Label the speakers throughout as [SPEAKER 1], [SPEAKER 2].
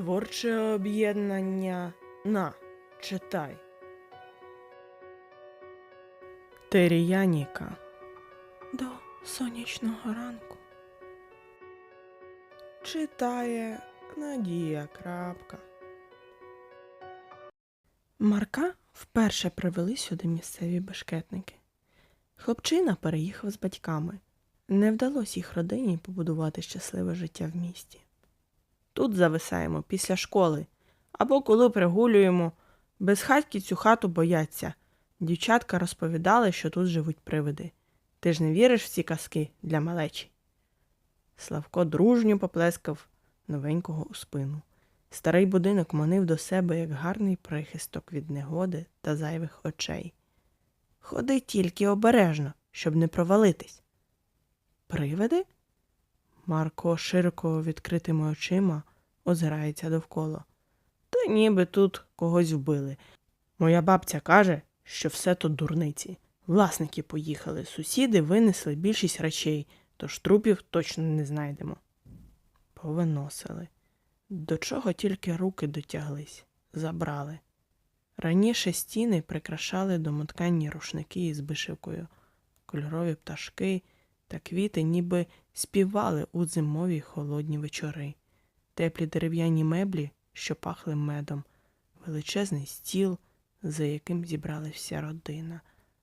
[SPEAKER 1] Творче об'єднання на читай. Теріяніка. До сонячного ранку. Читає Надія Крапка. Марка вперше привели сюди місцеві бешкетники. Хлопчина переїхав з батьками. Не вдалося їх родині побудувати щасливе життя в місті. Тут зависаємо після школи, або коли пригулюємо. Без хатки цю хату бояться. Дівчатка розповідали, що тут живуть привиди. Ти ж не віриш в ці казки для малечі? Славко дружньо поплескав новенького у спину. Старий будинок манив до себе як гарний прихисток від негоди та зайвих очей. Ходи тільки обережно, щоб не провалитись. Привиди? Марко широко відкритими очима озирається довкола. Та ніби тут когось вбили. Моя бабця каже, що все то дурниці. Власники поїхали, сусіди винесли більшість речей, тож трупів точно не знайдемо. Повиносили. До чого тільки руки дотяглись, забрали. Раніше стіни прикрашали домотканні рушники із вишивкою, кольорові пташки та квіти ніби співали у зимові холодні вечори, теплі дерев'яні меблі, що пахли медом, величезний стіл, за яким зібралася вся родина,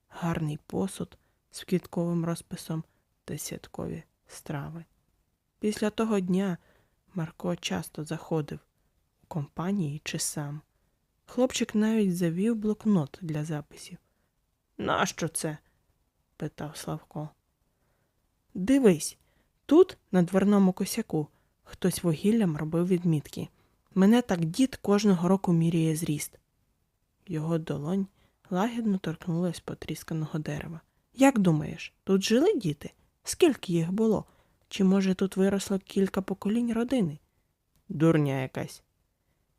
[SPEAKER 1] гарний посуд з квітковим розписом та святкові страви. Після того дня Марко часто заходив у компанії чи сам. Хлопчик навіть завів блокнот для записів. Нащо це? питав Славко. Дивись, тут, на дверному косяку, хтось вугіллям робив відмітки. Мене так дід кожного року міряє зріст. Його долонь лагідно торкнулась потрісканого дерева. Як думаєш, тут жили діти? Скільки їх було? Чи, може, тут виросло кілька поколінь родини? Дурня якась.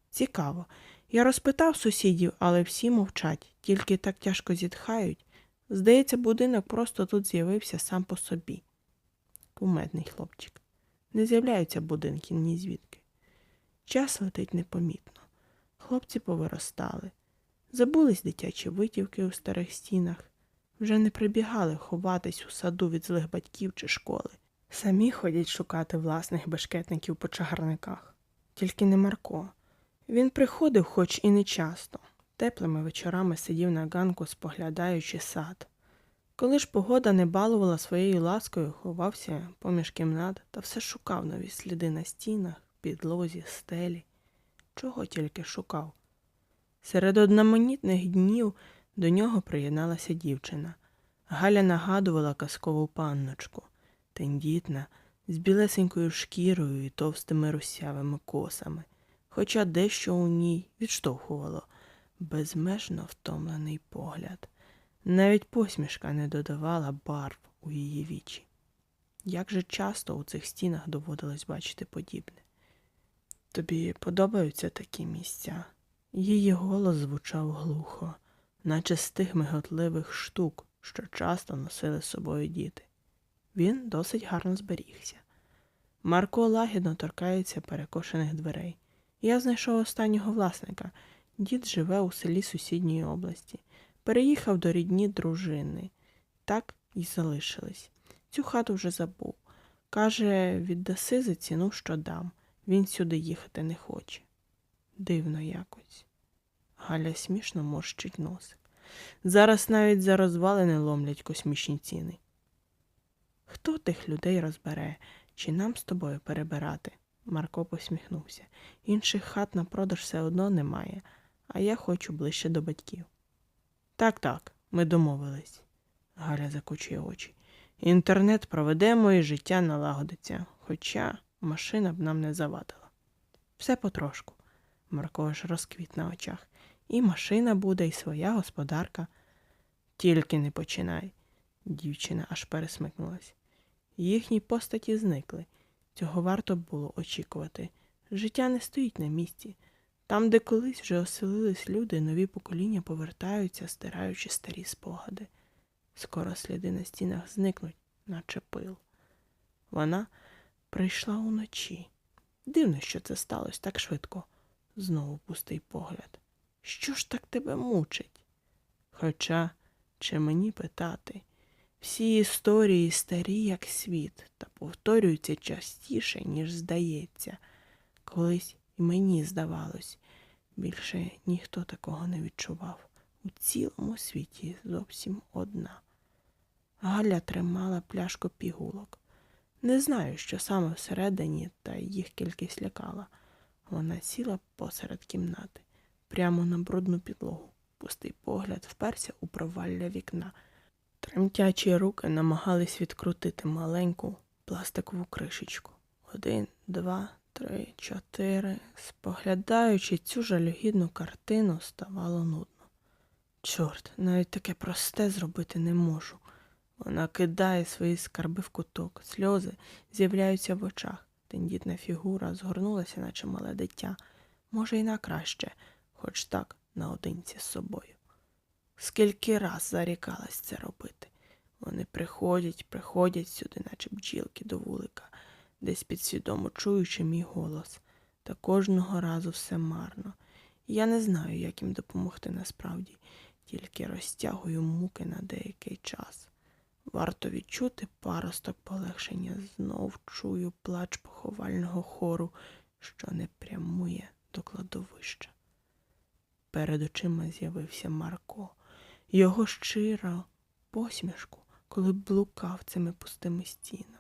[SPEAKER 1] Цікаво. Я розпитав сусідів, але всі мовчать, тільки так тяжко зітхають. Здається, будинок просто тут з'явився сам по собі. Кумедний хлопчик. Не з'являються будинки ні звідки. Час летить непомітно. Хлопці повиростали. Забулись дитячі витівки у старих стінах, вже не прибігали ховатись у саду від злих батьків чи школи. Самі ходять шукати власних бешкетників по чагарниках. Тільки не Марко. Він приходив, хоч і не часто. Теплими вечорами сидів на ганку, споглядаючи сад. Коли ж погода не балувала своєю ласкою, ховався поміж кімнат та все шукав нові сліди на стінах, підлозі, стелі. Чого тільки шукав. Серед одноманітних днів до нього приєдналася дівчина. Галя нагадувала казкову панночку, тендітна, з білесенькою шкірою і товстими русявими косами, хоча дещо у ній відштовхувало безмежно втомлений погляд. Навіть посмішка не додавала барв у її вічі. Як же часто у цих стінах доводилось бачити подібне? Тобі подобаються такі місця? Її голос звучав глухо, наче з тих миготливих штук, що часто носили з собою діти. Він досить гарно зберігся. Марко лагідно торкається перекошених дверей. Я знайшов останнього власника. Дід живе у селі сусідньої області. Переїхав до рідні дружини. Так і залишились. Цю хату вже забув. Каже, віддаси за ціну, що дам. Він сюди їхати не хоче. Дивно якось. Галя смішно морщить носик. Зараз навіть за розвалини ломлять космічні ціни. Хто тих людей розбере, чи нам з тобою перебирати? Марко посміхнувся. Інших хат на продаж все одно немає, а я хочу ближче до батьків. Так, так, ми домовились. Галя закочує очі. Інтернет проведемо і життя налагодиться, хоча машина б нам не завадила. Все потрошку. Марко аж розквіт на очах. І машина буде, і своя господарка. Тільки не починай. Дівчина аж пересмикнулась. Їхні постаті зникли. Цього варто було очікувати. Життя не стоїть на місці. Там, де колись вже оселились люди, нові покоління повертаються, стираючи старі спогади. Скоро сліди на стінах зникнуть, наче пил. Вона прийшла уночі. Дивно, що це сталося так швидко. Знову пустий погляд. Що ж так тебе мучить? Хоча, чи мені питати, всі історії старі, як світ, та повторюються частіше, ніж здається. Колись і мені здавалось, більше ніхто такого не відчував. У цілому світі зовсім одна. Галя тримала пляшку пігулок. Не знаю, що саме всередині, та їх кількість лякала. Вона сіла посеред кімнати, прямо на брудну підлогу. Пустий погляд вперся у провалля вікна. Тремтячі руки намагались відкрутити маленьку пластикову кришечку. Один, два, три, чотири. Споглядаючи цю жалюгідну картину, ставало нудно. Чорт, навіть таке просте зробити не можу. Вона кидає свої скарби в куток, сльози з'являються в очах. Тендітна фігура згорнулася, наче мале дитя, може, й на краще, хоч так наодинці з собою. Скільки раз зарікалась це робити. Вони приходять, приходять сюди, наче бджілки до вулика, десь підсвідомо чуючи мій голос, та кожного разу все марно. Я не знаю, як їм допомогти насправді, тільки розтягую муки на деякий час. Варто відчути паросток полегшення, знов чую плач поховального хору, що не прямує до кладовища. Перед очима з'явився Марко, його щиро посмішку, коли блукав цими пустими стінами.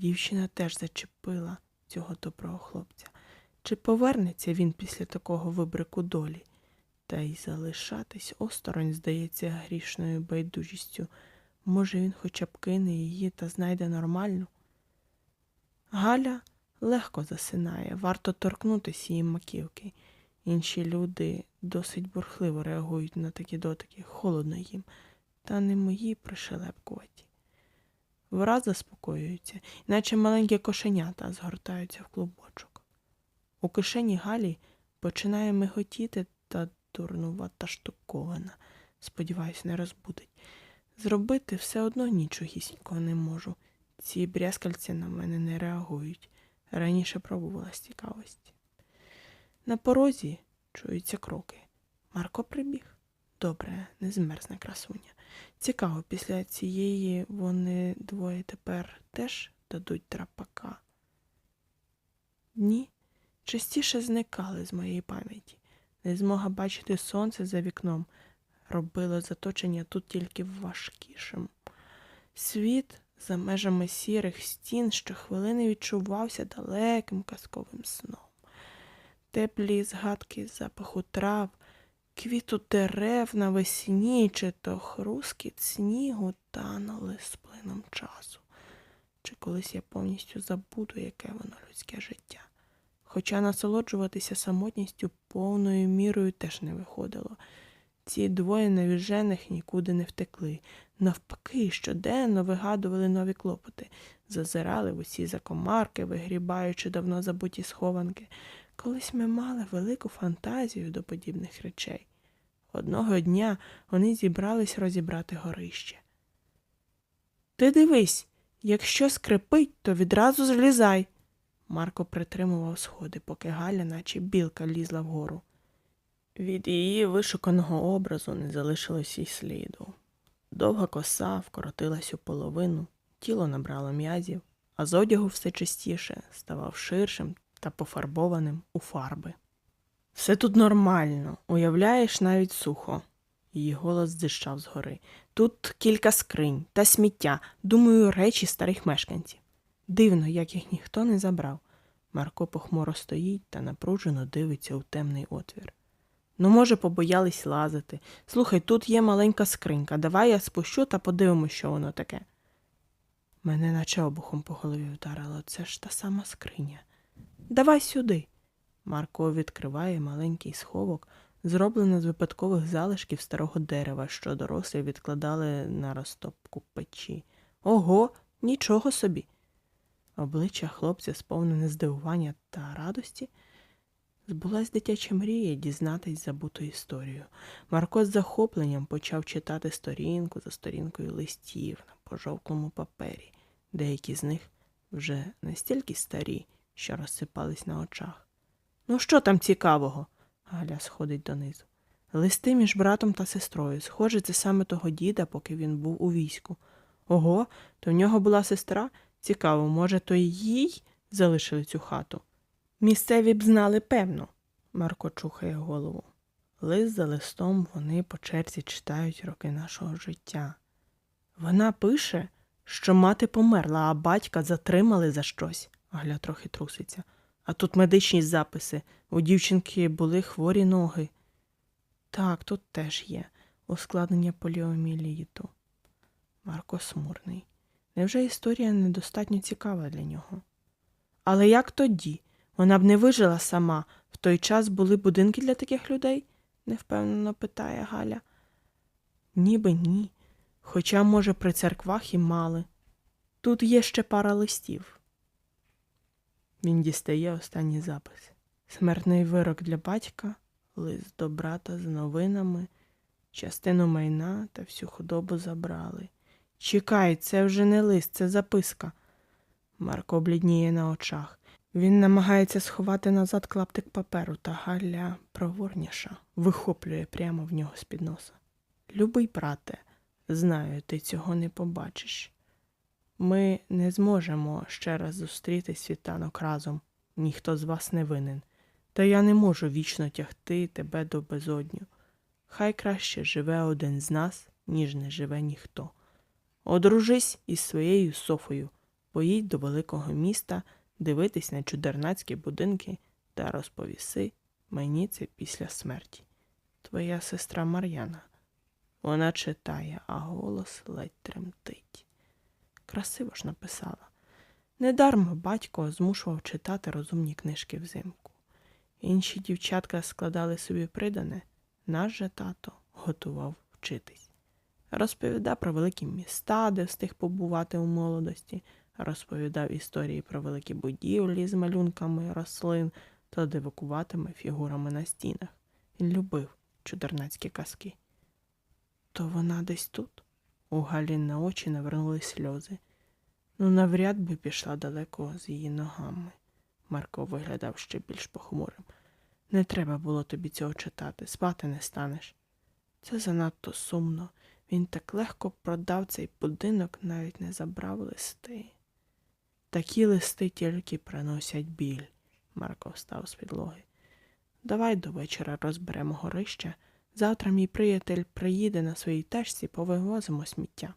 [SPEAKER 1] Дівчина теж зачепила цього доброго хлопця. Чи повернеться він після такого вибрику долі? Та й залишатись осторонь, здається, грішною байдужістю. Може, він хоча б кине її та знайде нормальну? Галя легко засинає, варто торкнутися її маківки. Інші люди досить бурхливо реагують на такі дотики, холодно їм, та не мої пришелепкуваті. Враз заспокоюються, наче маленькі кошенята згортаються в клубочок. У кишені Галі починає миготіти та дурнувата штукована. Сподіваюсь, не розбудить. Зробити все одно нічогісінького не можу. Ці брязкальці на мене не реагують. Раніше пробувала з цікавості. На порозі чуються кроки. Марко прибіг. Добре, не змерзне красуня. Цікаво, після цієї вони двоє тепер теж дадуть трапака. Дні частіше зникали з моєї пам'яті. Не змога бачити сонце за вікном робило заточення тут тільки важкішим. Світ за межами сірих стін щохвилини відчувався далеким казковим сном. Теплі згадки запаху трав, квіту дерев навесні чи то хрускіт снігу танули з плином часу. Чи колись я повністю забуду, яке воно людське життя. Хоча насолоджуватися самотністю повною мірою теж не виходило. Ці двоє навіжених нікуди не втекли. Навпаки, щоденно вигадували нові клопоти, зазирали в усі закомарки, вигрібаючи давно забуті схованки. Колись ми мали велику фантазію до подібних речей. Одного дня вони зібрались розібрати горище. Ти дивись, якщо скрипить, то відразу злізай. Марко притримував сходи, поки Галя, наче білка, лізла вгору. Від її вишуканого образу не залишилось й сліду. Довга коса вкоротилась у половину, тіло набрало м'язів, а з одягу все частіше ставав ширшим та пофарбованим у фарби. Все тут нормально, уявляєш навіть сухо. Її голос дзищав згори. Тут кілька скринь та сміття, думаю, речі старих мешканців. Дивно, як їх ніхто не забрав. Марко похмуро стоїть та напружено дивиться у темний отвір. Ну, може, побоялись лазити. Слухай, тут є маленька скринька. Давай я спущу та подивимось, що воно таке. Мене наче обухом по голові вдарило. Це ж та сама скриня. Давай сюди. Марко відкриває маленький сховок, зроблений з випадкових залишків старого дерева, що дорослі відкладали на розтопку печі. Ого, нічого собі. Обличчя хлопця сповнене здивування та радості. Збулась дитяча мрія дізнатись забуту історію. Марко з захопленням почав читати сторінку за сторінкою листів на пожовклому папері. Деякі з них вже настільки старі, що розсипались на очах. Ну, що там цікавого? Галя сходить донизу. Листи між братом та сестрою. Схоже, це саме того діда, поки він був у війську. Ого, то в нього була сестра? Цікаво, може, то й їй залишили цю хату? Місцеві б знали, певно. Марко чухає голову. Лист за листом вони по черзі читають роки нашого життя. Вона пише, що мати померла, а батька затримали за щось. Галя трохи труситься. А тут медичні записи. У дівчинки були хворі ноги. Так, тут теж є ускладнення поліоміліту. Марко смурний. Невже історія недостатньо цікава для нього? Але як тоді? Вона б не вижила сама. В той час були будинки для таких людей? невпевнено питає Галя. Ніби ні. Хоча, може, при церквах і мали. Тут є ще пара листів. Він дістає останній запис. Смертний вирок для батька, лист до брата з новинами, частину майна та всю худобу забрали. Чекай, це вже не лист, це записка. Марко блідніє на очах. Він намагається сховати назад клаптик паперу, та Галя проворніша, вихоплює прямо в нього з-під носа. Любий брате, знаю, ти цього не побачиш. Ми не зможемо ще раз зустріти світанок разом. Ніхто з вас не винен. Та я не можу вічно тягти тебе до безодню. Хай краще живе один з нас, ніж не живе ніхто. Одружись із своєю Софою, поїдь до великого міста дивитись на чудернацькі будинки та розповіси мені це після смерті. Твоя сестра Мар'яна. Вона читає, а голос ледь тремтить. Красиво ж написала. Недармо батько змушував читати розумні книжки взимку. Інші дівчатка складали собі придане, наш же тато готував вчитись. Розповідав про великі міста, де встиг побувати у молодості, розповідав історії про великі будівлі з малюнками рослин та дивакуватими фігурами на стінах. Любив чудернацькі казки. То вона десь тут. У Галі на очі навернули сльози. Ну, навряд би пішла далеко з її ногами. Марко виглядав ще більш похмурим. Не треба було тобі цього читати, спати не станеш. Це занадто сумно. Він так легко продав цей будинок, навіть не забрав листи. Такі листи тільки приносять біль. Марко встав з підлоги. Давай до вечора розберемо горище. Завтра мій приятель приїде на своїй тачці, повивозимо сміття.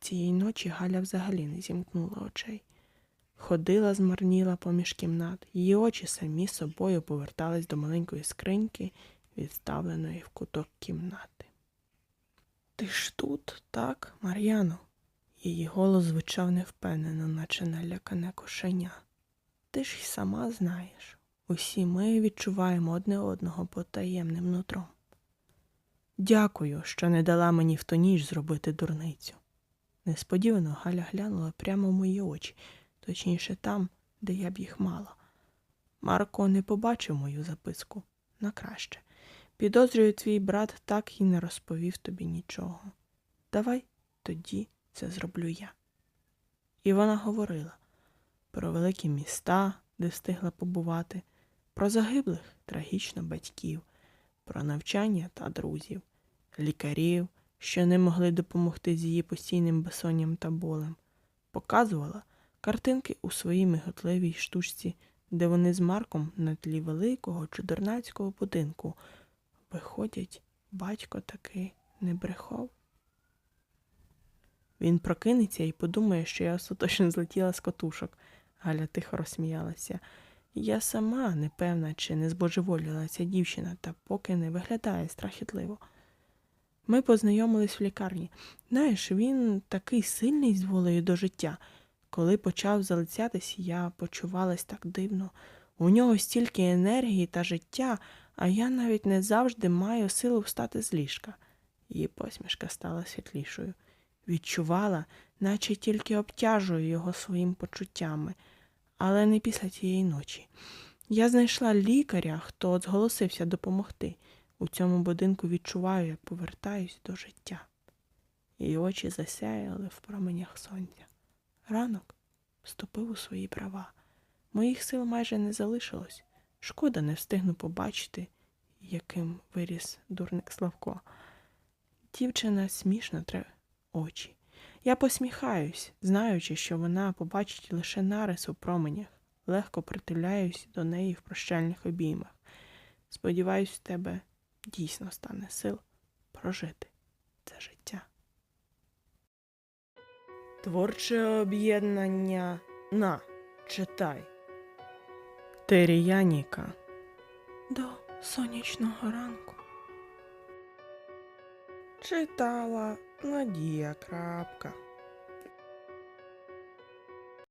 [SPEAKER 1] Цієї ночі Галя взагалі не зімкнула очей. Ходила, змарніла поміж кімнат, її очі самі собою повертались до маленької скриньки, відставленої в куток кімнати. Ти ж тут, так, Мар'яно? Її голос звучав невпевнено, наче налякане кошеня. Ти ж й сама знаєш, усі ми відчуваємо одне одного потаємним нутром. Дякую, що не дала мені в ту ніч зробити дурницю. Несподівано Галя глянула прямо в мої очі, точніше там, де я б їх мала. Марко не побачив мою записку на краще. Підозрюю, твій брат так і не розповів тобі нічого. Давай тоді це зроблю я. І вона говорила про великі міста, де встигла побувати, про загиблих трагічно батьків, про навчання та друзів, лікарів, що не могли допомогти з її постійним безсонням та болем, показувала картинки у своїй миготливій штучці, де вони з Марком на тлі великого чудернацького будинку. Виходять, батько таки не брехав. Він прокинеться і подумає, що я остаточно злетіла з котушок. Галя тихо розсміялася. Я сама не певна, чи не збожеволіла ця дівчина, та поки не виглядає страхітливо. Ми познайомились в лікарні. Знаєш, він такий сильний з волею до життя. Коли почав залицятись, я почувалась так дивно. У нього стільки енергії та життя, а я навіть не завжди маю силу встати з ліжка. Її посмішка стала світлішою. Відчувала, наче тільки обтяжую його своїм почуттями, але не після тієї ночі. Я знайшла лікаря, хто зголосився допомогти. У цьому будинку відчуваю, як повертаюсь до життя. Її очі засяяли в променях сонця. Ранок вступив у свої права. Моїх сил майже не залишилось. Шкода не встигну побачити, яким виріс дурник Славко. Дівчина смішно тре очі. Я посміхаюсь, знаючи, що вона побачить лише нарис у променях, легко притуляюсь до неї в прощальних обіймах. Сподіваюсь, в тебе дійсно стане сил прожити це життя. Творче об'єднання на читай. Теріяніка. До сонячного ранку. Читала Надія Крапка.